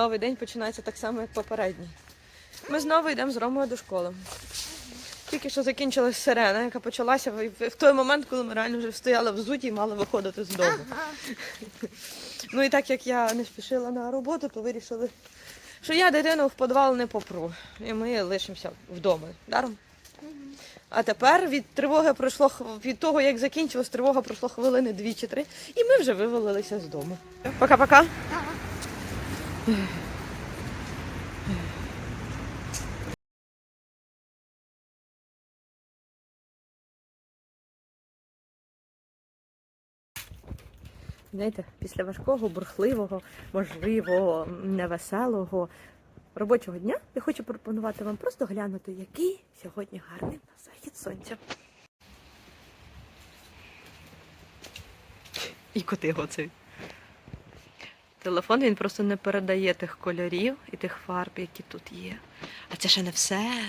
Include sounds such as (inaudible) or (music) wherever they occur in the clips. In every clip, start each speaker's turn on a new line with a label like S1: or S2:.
S1: новий день починається так само, як попередній. Ми знову йдемо з Ромою до школи. Тільки що закінчилась сирена, яка почалася в, в той момент, коли ми реально вже стояли взуті і мали виходити з дому. Ну і так як я не спішила на роботу, то вирішили, що я дитину в підвал не попру. І ми лишимося вдома. Даром? А тепер від тривоги пройшло від того, як закінчилась тривога, пройшло хвилини дві чи три, і ми вже вивалилися з дому. Пока-пока. Знаєте, після важкого, бурхливого, можливо, невеселого робочого дня я хочу пропонувати вам просто глянути, який сьогодні гарний на захід сонця. І коти гоцеють. Телефон він просто не передає тих кольорів і тих фарб, які тут є. А це ще не все.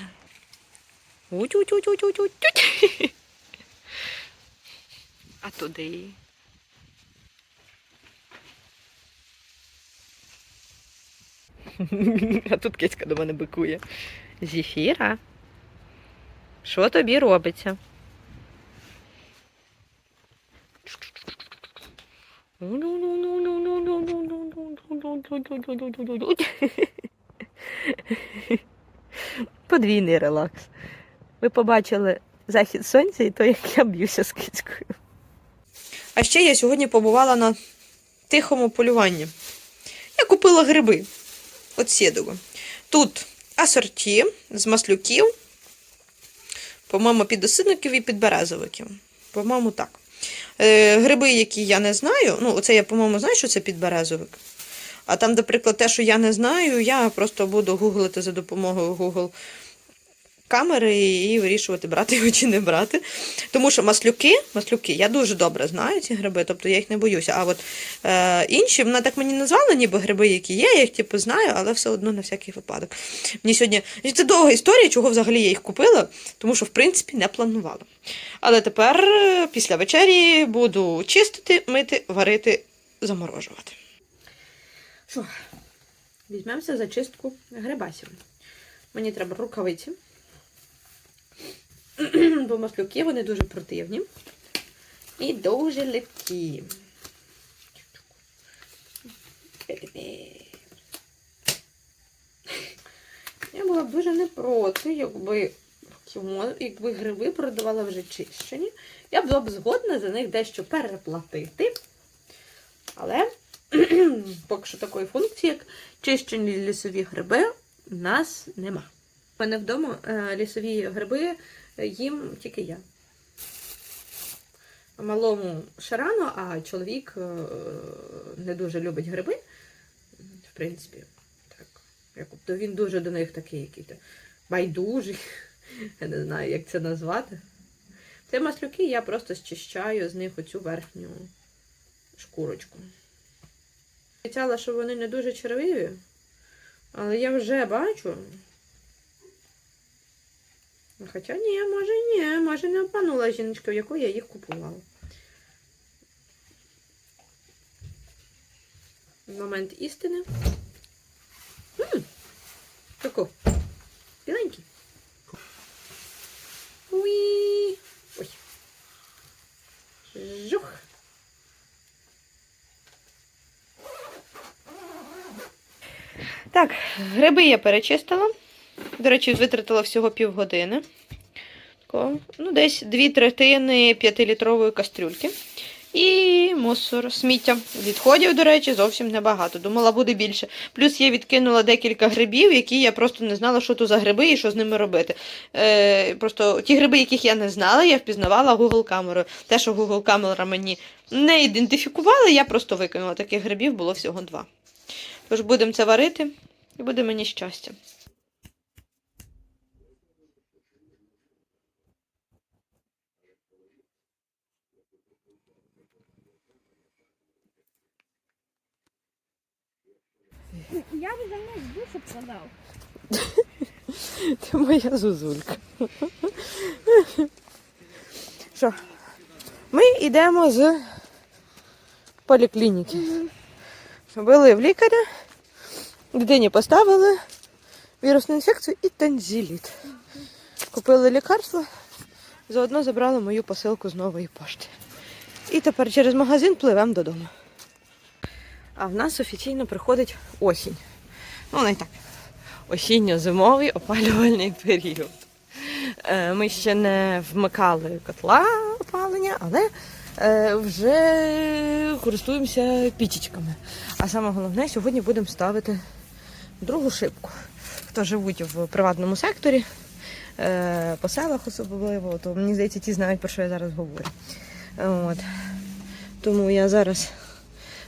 S1: Утю-тю-тю-тю-тю-тю. А туди. (laughs) А тут кицька до мене бикує. Зіфіра. Що тобі робиться? Подвійний релакс. Ви побачили захід сонця і то, як я б'юся з кицькою. А ще я сьогодні побувала на тихому полюванні. Я купила гриби от сідово. Тут асорті з маслюків, по-моєму, підосидників і підберезовиків. По-моєму, так. Е, гриби, які я не знаю, ну, оце я, по-моєму, знаю, що це підберезовик. А там, наприклад, те, що я не знаю, я просто буду гуглити за допомогою Google камери і вирішувати, брати його чи не брати. Тому що маслюки, маслюки, я дуже добре знаю ці гриби, тобто я їх не боюся. А от е, інші, вона так мені назвала, ніби гриби, які є, я їх типу знаю, але все одно на всякий випадок. Мені сьогодні це довга історія, чого взагалі я їх купила, тому що, в принципі, не планувала. Але тепер, після вечері, буду чистити, мити, варити, заморожувати. Що, візьмемося за чистку грибасів. Мені треба рукавиці. (clears throat) Бо маслюки вони дуже противні і дуже липкі. Я була б дуже не проти, якби, якби гриби продавали вже чищені. Я була б згодна за них дещо переплатити. Але (clears throat) поки що такої функції, як чищені лісові гриби, у нас нема. У мене вдома е, лісові гриби е, їм тільки я. Малому ще а чоловік е, не дуже любить гриби. В принципі, так. Він дуже до них такий який-то байдужий. (laughs) Я не знаю, як це назвати. Це маслюки я просто зчищаю з них оцю верхню шкурочку. Обіцяла, що вони не дуже червиві, але я вже бачу. Хоча ні, може ні, може не обманула жіночка, в яку я їх купувала. Момент істини. М. Біленький. Уї. Ой. Жух. Так, гриби я перечистила. До речі, витратила всього півгодини. Ну, десь дві третини 5-літрової кастрюльки. І мусор, сміття. Відходів, до речі, зовсім небагато. Думала, буде більше. Плюс я відкинула декілька грибів, які я просто не знала, що то за гриби і що з ними робити. Е, просто ті гриби, яких я не знала, я впізнавала Google камерою. Те, що Google камера мені не ідентифікувала, я просто викинула. Таких грибів було всього два. Тож будемо це варити, і буде мені щастя.
S2: Я бы за мной в душу продал. (laughs)
S1: Ти моя зузулька. (laughs) Що? Ми йдемо з поліклініки. Були в лікаря. Дитині поставили вірусну інфекцію і танзіліт. Купили лікарство, заодно забрали мою посилку з нової пошти. І тепер через магазин пливемо додому. А в нас офіційно приходить осінь. Ну, не так. Осінньо-зимовий опалювальний період. Е, Ми ще не вмикали котла опалення, але е, вже користуємося пічечками. А саме головне, сьогодні будемо ставити другу шибку. Хто живуть в приватному секторі, е, по селах особливо, то мені здається, ті знають, про що я зараз говорю. От. Тому я зараз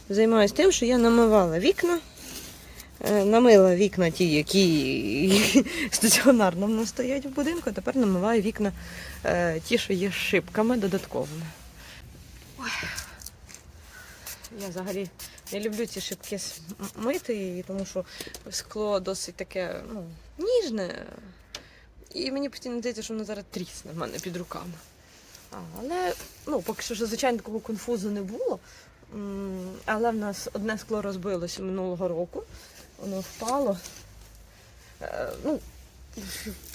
S1: займаюся тим, що я намивала вікна. Е, Намила вікна ті, які (laughs) стаціонарно в нас стоять в будинку, а тепер намиваю вікна е, ті, що є шибками додатковими. Ой. Я взагалі не люблю ці шибки мити, тому що скло досить таке ну, ніжне. І мені постійно здається, що воно зараз трісне в мене під руками. Але ну, поки що, звичайно, такого конфузу не було. Але в нас одне скло розбилося минулого року. Воно впало. Е, ну,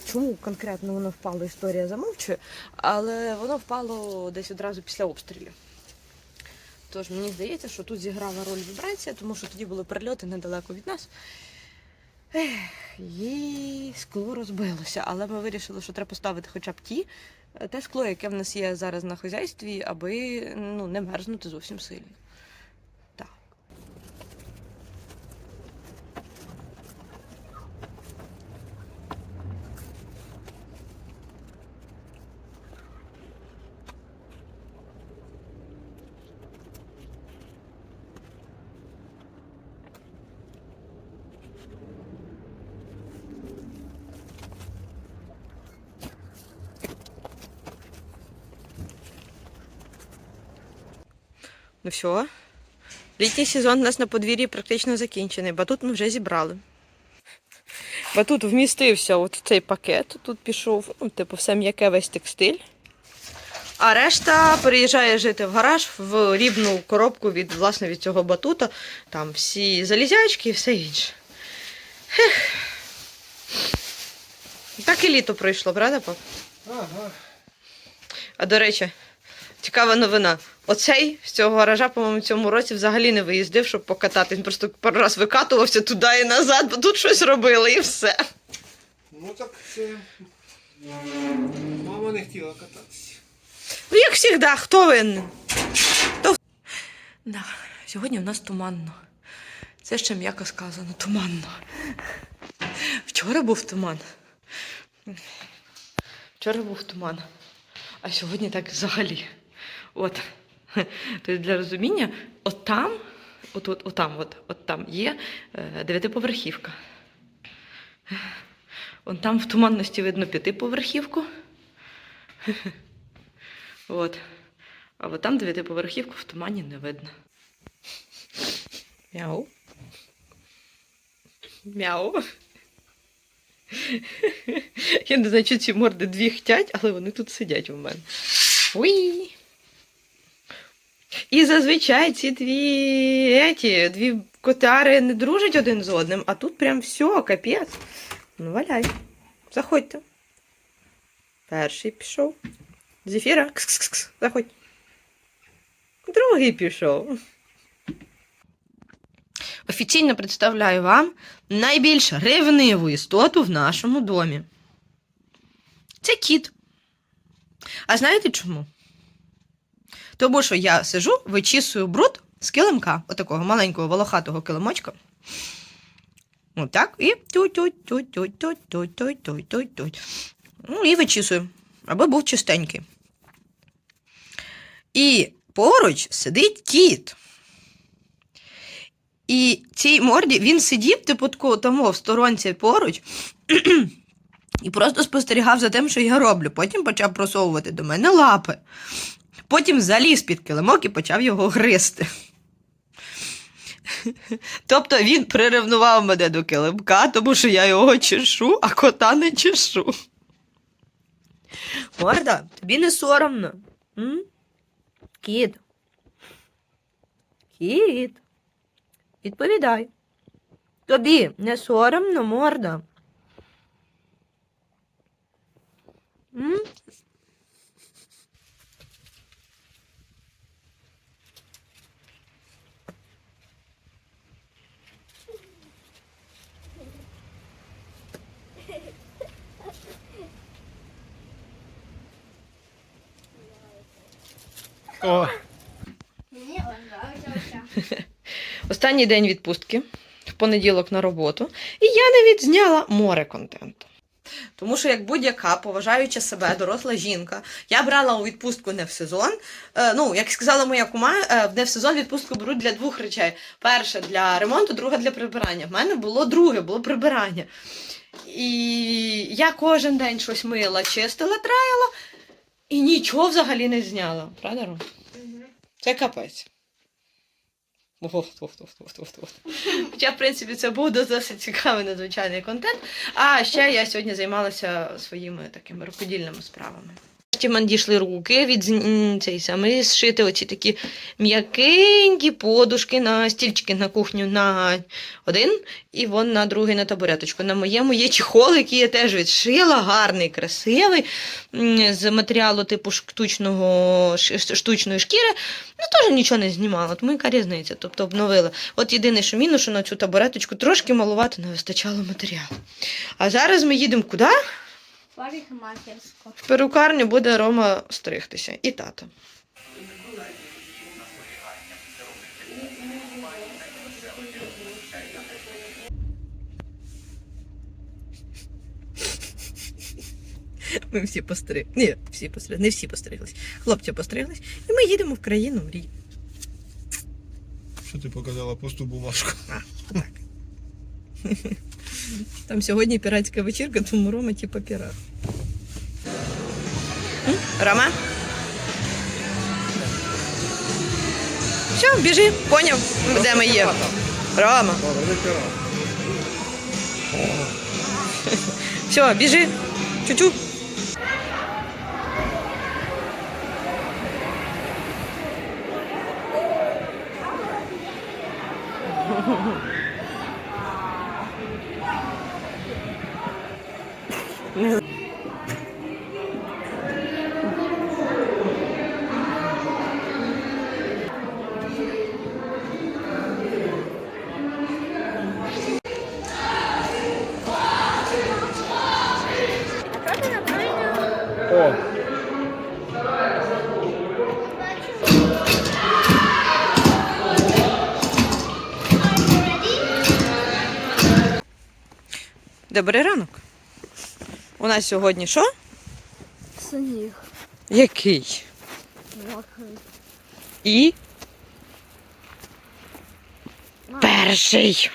S1: чому конкретно воно впало, історія замовчує, але воно впало десь одразу після обстрілів. Тож мені здається, що тут зіграла роль вібрація, тому що тоді були прильоти недалеко від нас. Ех, і скло розбилося, але ми вирішили, що треба поставити хоча б ті, е, те скло, яке в нас є зараз на хазяйстві, аби ну, не мерзнути зовсім сильно. Ну все. Літній сезон у нас на подвір'ї практично закінчений. Батут ми вже зібрали. Батут вмістився от цей пакет. Тут пішов, ну, типу, все м'яке весь текстиль. А решта переїжджає жити в гараж в рівну коробку від, власне, від цього батута. Там всі залізячки і все інше. Ех. Так і літо пройшло, правда, пап?
S3: Ага.
S1: А до речі, цікава новина. Оцей з цього гаража, по-моєму, в цьому році взагалі не виїздив, щоб покатати. Він просто пару раз викатувався туди і назад, бо тут щось робили і все.
S3: Ну так це. Мама не хотіла кататися.
S1: Ну, як завжди, хто винен? Хто... Да, сьогодні в нас туманно. Це ще м'яко сказано, туманно. Вчора був туман. Вчора був туман. А сьогодні так взагалі. От. (laughs) Тобто для розуміння, от там, от, от, от там, от, от там є е, дев'ятиповерхівка. Вон там в туманності видно п'ятиповерхівку. (laughs) От. А от там дев'ятиповерхівку в тумані не видно. Мяу. Мяу. (laughs) Я не знаю, чи ці морди дві хтять, але вони тут сидять у мене. Уй. І зазвичай ці дві, еті, дві котари не дружать один з одним, а тут прям все, капець. Ну, валяй. Заходьте. Перший пішов. Зефіра, кс-кс-кс, заходь. Другий пішов. Офіційно представляю вам найбільш ревниву істоту в нашому домі. Це кіт. А знаєте чому? Тому що я сижу, вичісую бруд з килимка, отакого маленького волохатого килимочка. От так, і Ну, і вичісую, аби був чистенький. І поруч сидить кіт. І цій морді він сидів, типу тому в сторонці поруч, (clears throat) і просто спостерігав за тим, що я роблю. Потім почав просовувати до мене лапи. Потім заліз під килимок і почав його гризти. Тобто він приревнував мене до килимка, тому що я його чешу, а кота не чешу. Морда, тобі не соромно. М? Кіт. Кіт. Відповідай. Тобі не соромно, морда. М?
S3: О,
S2: Мені. (laughs)
S1: Останній день відпустки в понеділок на роботу, і я не відзняла море контенту. Тому що, як будь-яка поважаюча себе доросла жінка, я брала у відпустку не в сезон. Е, ну, як сказала моя кума, е, не в сезон відпустку беруть для двох речей: перше для ремонту, друге для прибирання. В мене було друге, було прибирання. І я кожен день щось мила, чистила, траяла, і нічого взагалі не зняла. Правда, Ром? Це капець. Хоча, в принципі, це був досить цікавий надзвичайний контент. А ще я сьогодні займалася своїми такими рукодільними справами. В мене дійшли руки від цей самий зшити оці такі м'якенькі подушки на стільчики на кухню на один і вон на другий на табуреточку. На моєму є чехол, який я теж відшила, гарний, красивий, з матеріалу типу штучного, штучної шкіри. Ну, теж нічого не знімала, тому яка різниця, тобто обновила. От єдине, що мінус, що на цю табуреточку трошки малувато не вистачало матеріалу. А зараз ми їдемо куди?
S2: Парикмахерська.
S1: В перукарню буде Рома стригтися. І тато. Ми всі постриглись. Ні, всі постриглись. Не всі постриглись. Хлопці постриглись. І ми їдемо в країну мрій.
S3: що ти показала пусту бумажку?
S1: Так. (laughs) Там сьогодні піратська вечірка, тому Рома типа пірат. М? Рома? Все, біжи, поняв, де ми є. Рома, все, біжи. Чу-чу. Добрий ранок. У нас сьогодні що?
S2: Сніг.
S1: Який?
S2: Мокрий.
S1: І перший.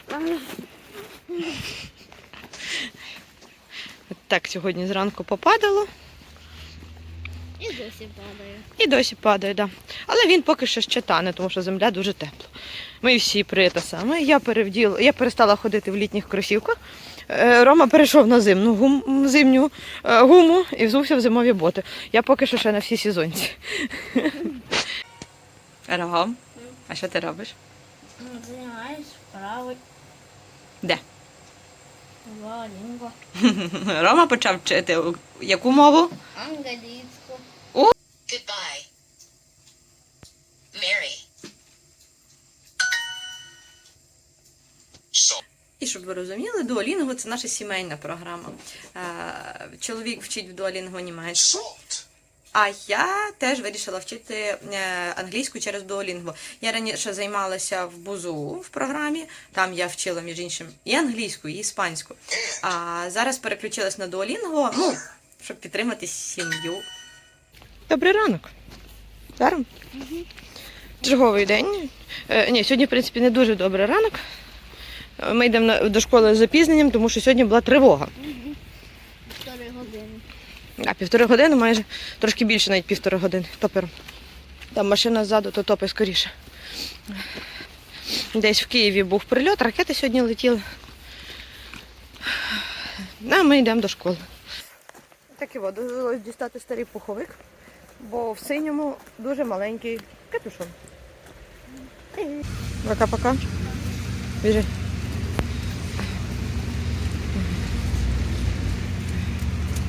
S1: Так, сьогодні зранку попадало
S2: І досі падає.
S1: і досі падає, да. Але він поки що ще тане, тому що земля дуже тепла. Ми всі при те саме. Я перевділа, я перестала ходити в літніх кросівках. Е, Рома перейшов на зимну гум, зимню е, гуму і взувся в зимові боти. Я поки що ще на всі сезонці. Ром, а що ти робиш?
S2: Займаюсь справи.
S1: Де?
S2: Валінго. (laughs)
S1: Рома почав вчити яку мову?
S2: Англійську.
S4: Goodbye. Mary.
S1: І щоб ви розуміли, Duolingo – це наша сімейна програма. Е, Чоловік вчить в Duolingo німецьку, а я теж вирішила вчити е, англійську через Duolingo. Я раніше займалася в БУЗУ в програмі, там я вчила, між іншим, і англійську, і іспанську. А зараз переключилась на Duolingo, ну, щоб підтримати сім'ю. Добрий ранок. Даром? Черговий день. Е, ні, сьогодні, в принципі, не дуже добрий ранок. Ми йдемо до школи з запізненням, тому що сьогодні була тривога.
S2: Півтори години.
S1: А півтори години майже, трошки більше навіть півтори години. Топер. Там машина ззаду, то топи скоріше. Десь в Києві був прильот, ракети сьогодні летіли. А ми йдемо до школи. Так і от, довелось дістати старий пуховик, бо в синьому дуже маленький капюшон. Пока-пока. Біжи.